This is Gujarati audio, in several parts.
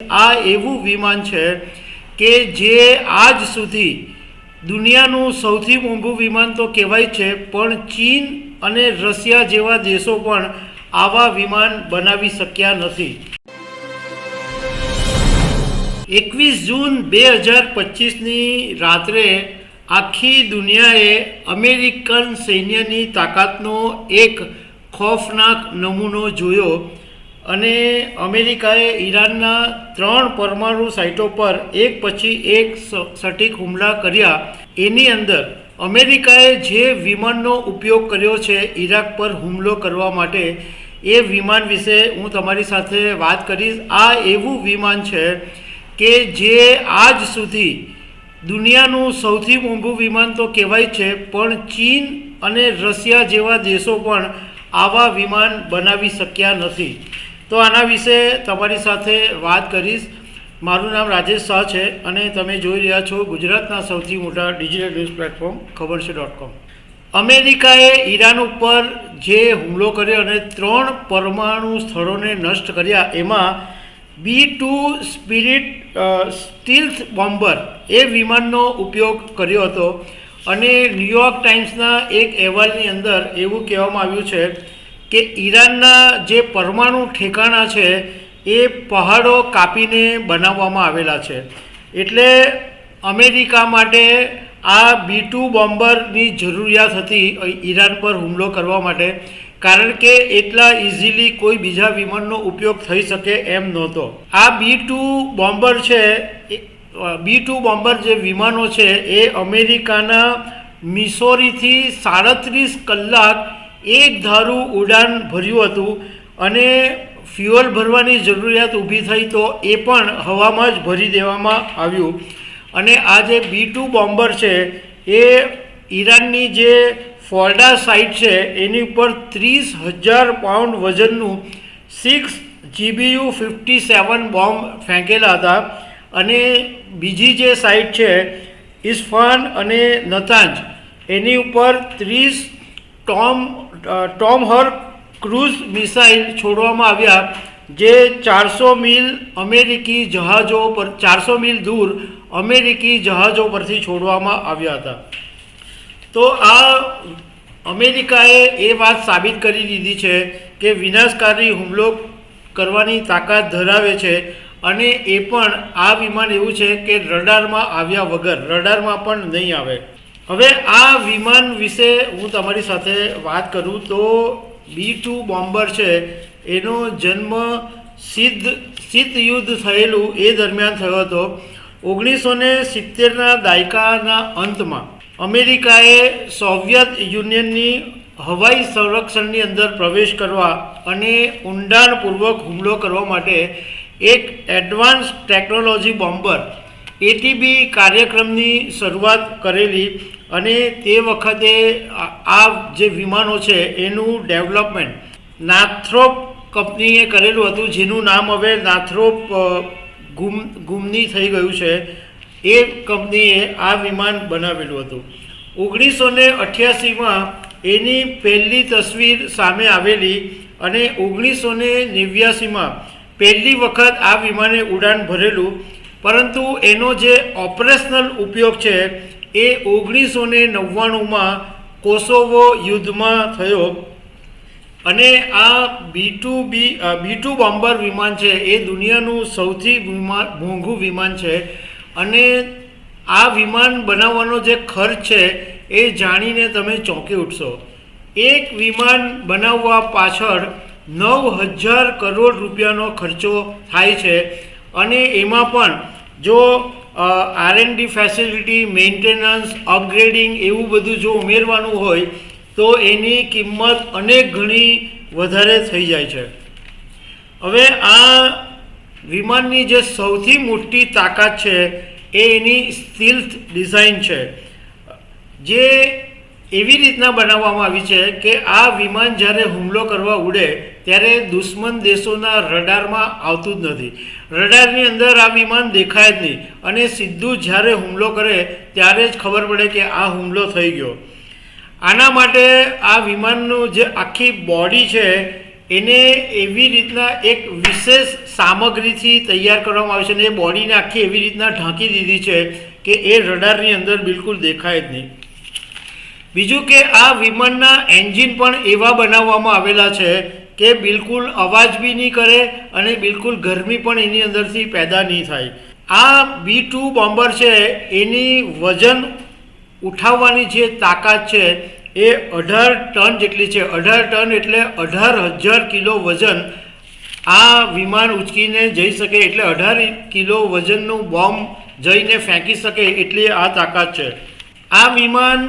આ એવું વિમાન છે કે જે આજ સુધી દુનિયાનું સૌથી મોંઘું વિમાન તો કહેવાય છે, પણ ચીન અને રશિયા જેવા દેશો પણ આવા વિમાન બનાવી શક્યા નથી. એકવીસ જૂન બે હજાર પચીસની રાત્રે આખી દુનિયાએ અમેરિકન સૈન્યની તાકાતનો એક ખોફનાક નમૂનો જોયો. અને અમેરિકાએ ઈરાનના ત્રણ પરમાણુ સાઇટો પર એક પછી એક સટીક હુમલા કર્યા. એની અંદર અમેરિકાએ જે વિમાનનો ઉપયોગ કર્યો છે ઈરાક પર હુમલો કરવા માટે, એ વિમાન વિશે હું તમારી સાથે વાત કરીશ. આ એવું વિમાન છે કે જે આજ સુધી દુનિયાનું સૌથી મોંઘું વિમાન તો કહેવાય છે, પણ ચીન અને રશિયા જેવા દેશો પણ આવા વિમાન બનાવી શક્યા નથી. તો આના વિશે તમારી સાથે વાત કરીશ. મારું નામ રાજેશ શાહ છે અને તમે જોઈ રહ્યા છો ગુજરાતના સૌથી મોટા ડિજિટલ ન્યૂઝ પ્લેટફોર્મ ખબર છે ડોટ કોમ. અમેરિકાએ ઈરાન ઉપર જે હુમલો કર્યો અને ત્રણ પરમાણુ સ્થળોને નષ્ટ કર્યા, એમાં B two spirit stealth bomber એ વિમાનનો ઉપયોગ કર્યો હતો. અને ન્યુયોર્ક ટાઈમ્સના એક અહેવાલની અંદર એવું કહેવામાં આવ્યું છે કે ઈરાનના જે પરમાણુ ઠેકાણા છે, એ પહાડો કાપીને બનાવવામાં આવેલા છે. એટલે અમેરિકા માટે આ બી ટુ બોમ્બરની જરૂરિયાત હતી ઈરાન પર હુમલો કરવા માટે, કારણ કે એટલા ઇઝીલી કોઈ બીજા વિમાનનો ઉપયોગ થઈ શકે એમ નહોતો. આ બી ટુ બોમ્બર છે બી ટુ બોમ્બર જે વિમાનો છે, એ અમેરિકાના મિસોરીથી સાડત્રીસ કલાક એક ધારું ઉડાન ભર્યું હતું અને ફ્યુઅલ ભરવાની જરૂરિયાત ઊભી થઈ તો એ પણ હવામાં જ ભરી દેવામાં આવ્યું. અને આ જે બી ટુ બોમ્બર છે, એ ઈરાનની જે ફોર્ડા સાઇટ છે, એની ઉપર ત્રીસ હજાર pound વજનનું six GBU fifty seven bomb ફેંકેલા હતા. અને બીજી જે સાઇટ છે ઇસ્ફાન અને નતાંજ, એની ઉપર ત્રીસ ટોમ ટોમ હર ક્રૂઝ મિસાઇલ છોડવામાં આવ્યા જે ચારસો મિલ અમેરિકી જહાજો પર, ચારસો મિલ દૂર અમેરિકી જહાજો પરથી છોડવામાં આવ્યા હતા. તો આ અમેરિકાએ એ વાત સાબિત કરી દીધી છે કે વિનાશકારી હુમલો કરવાની તાકાત ધરાવે છે અને એ પણ આ વિમાન એવું છે કે રડારમાં આવ્યા વગર, રડારમાં પણ નહીં આવે. હવે આ વિમાન વિશે હું તમારી સાથે વાત કરું તો બી ટુ બોમ્બર છે, એનો જન્મ સિદ્ધ શીત યુદ્ધ થયેલું એ દરમિયાન થયો હતો. ઓગણીસો ને સિત્તેરના દાયકાના અંતમાં અમેરિકાએ સોવિયત યુનિયનની હવાઈ સંરક્ષણની અંદર પ્રવેશ કરવા અને ઊંડાણપૂર્વક હુમલો કરવા માટે એક એડવાન્સ ટેકનોલોજી બોમ્બર એટીબી કાર્યક્રમની શરૂઆત કરેલી અને તે વખતે આ જે વિમાનો છે એનું ડેવલપમેન્ટ નાથ્રોપ કંપનીએ કરેલું હતું, જેનું નામ હવે નાથ્રોપ ગુમ, ગુમની થઈ ગયું છે. એ કંપનીએ આ વિમાન બનાવેલું હતું. ઓગણીસો ને અઠ્યાસીમાં એની પહેલી તસવીર સામે આવેલી અને ઓગણીસો ને નેવ્યાસીમાં પહેલી વખત આ વિમાને ઉડાન ભરેલું પરંતુ એનો જે ઓપરેશનલ ઉપયોગ છે, એ ઓગણીસો ને નવ્વાણુંમાં કોસોવો યુદ્ધમાં થયો. અને આ B two B B two bomber વિમાન છે, એ દુનિયાનું સૌથી વિમાન મોંઘું વિમાન છે. અને આ વિમાન બનાવવાનો જે ખર્ચ છે, એ જાણીને તમે ચોંકી ઉઠશો. એક વિમાન બનાવવા પાછળ નવ હજાર કરોડ રૂપિયાનો ખર્ચો થાય છે. અને એમાં પણ જો R and D facility maintenance upgrading એવું બધું જો ઉમેરવાનું હોય, તો એની કિંમત અનેક ગણી વધારે થઈ જાય છે. હવે આ વિમાનની જે સૌથી મોટી તાકાત છે, એ એની સ્ટીલ્થ ડિઝાઇન છે. જે એવી રીતના બનાવવામાં આવી છે કે આ વિમાન જ્યારે હુમલો કરવા ઉડે ત્યારે દુશ્મન દેશોના રડારમાં આવતું જ નથી. રડારની અંદર આ વિમાન દેખાય જ નહીં અને સીધું જ્યારે હુમલો કરે ત્યારે જ ખબર પડે કે આ હુમલો થઈ ગયો. આના માટે આ વિમાનનું જે આખી બોડી છે, એને એવી રીતના એક વિશેષ સામગ્રીથી તૈયાર કરવામાં આવે છે અને એ બોડીને આખી એવી રીતના ઢાંકી દીધી છે કે એ રડારની અંદર બિલકુલ દેખાય જ નહીં. બીજું કે આ વિમાનના એન્જિન પણ એવા બનાવવામાં આવેલા છે કે બિલકુલ અવાજ બી નહીં કરે અને બિલકુલ ગરમી પણ એની અંદરથી પેદા નહીં થાય. આ બી ટુ બોમ્બર છે, એની વજન ઉઠાવવાની જે તાકાત છે, એ અઢાર ટન જેટલી છે. અઢાર ટન એટલે અઢાર હજાર કિલો વજન આ વિમાન ઉચકીને જઈ શકે એટલે અઢાર કિલો વજનનું બોમ્બ જઈને ફેંકી શકે એટલી આ તાકાત છે. આ વિમાન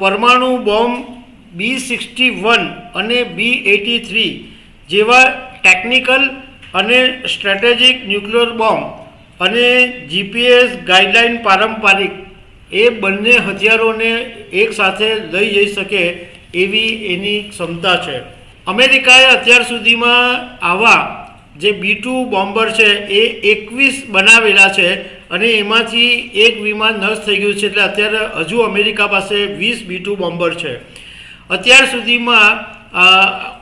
પરમાણુ બોમ્બ બી સિક્સટી વન અને બી એટી થ્રી જેવા ટેકનિકલ અને સ્ટ્રેટેજિક ન્યુક્લિયર બોમ્બ અને જીપીએસ ગાઈડલાઇન પારંપરિક એ બંને હથિયારોને એકસાથે લઈ જઈ શકે એવી એની ક્ષમતા છે. અમેરિકાએ અત્યાર સુધીમાં આવા જે બી ટુ બોમ્બર છે એ એકવીસ બનાવેલા છે અને એમાંથી એક વિમાન નષ્ટ થઈ ગયું છે એટલે અત્યારે હજુ અમેરિકા પાસે વીસ બી ટુ બોમ્બર છે. અત્યાર સુધીમાં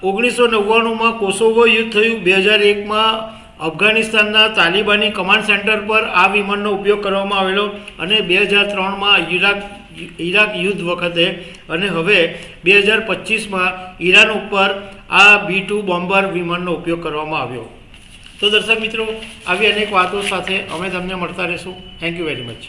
ઓગણીસો નવ્વાણુંમાં કોસોવો યુદ્ધ થયું. બે હજાર એકમાં અફઘાનિસ્તાનના તાલિબાની કમાન્ડ સેન્ટર પર આ વિમાનનો ઉપયોગ કરવામાં આવેલો અને બે હજાર ત્રણમાં ઈરાક ઈરાક યુદ્ધ વખતે અને હવે બે હજાર પચીસમાં ઈરાન ઉપર આ બી ટુ બોમ્બર વિમાનનો ઉપયોગ કરવામાં આવ્યો. તો દર્શક મિત્રો, આવી અનેક વાતો સાથે અમે તમને મળતા રહીશું. Thank you very much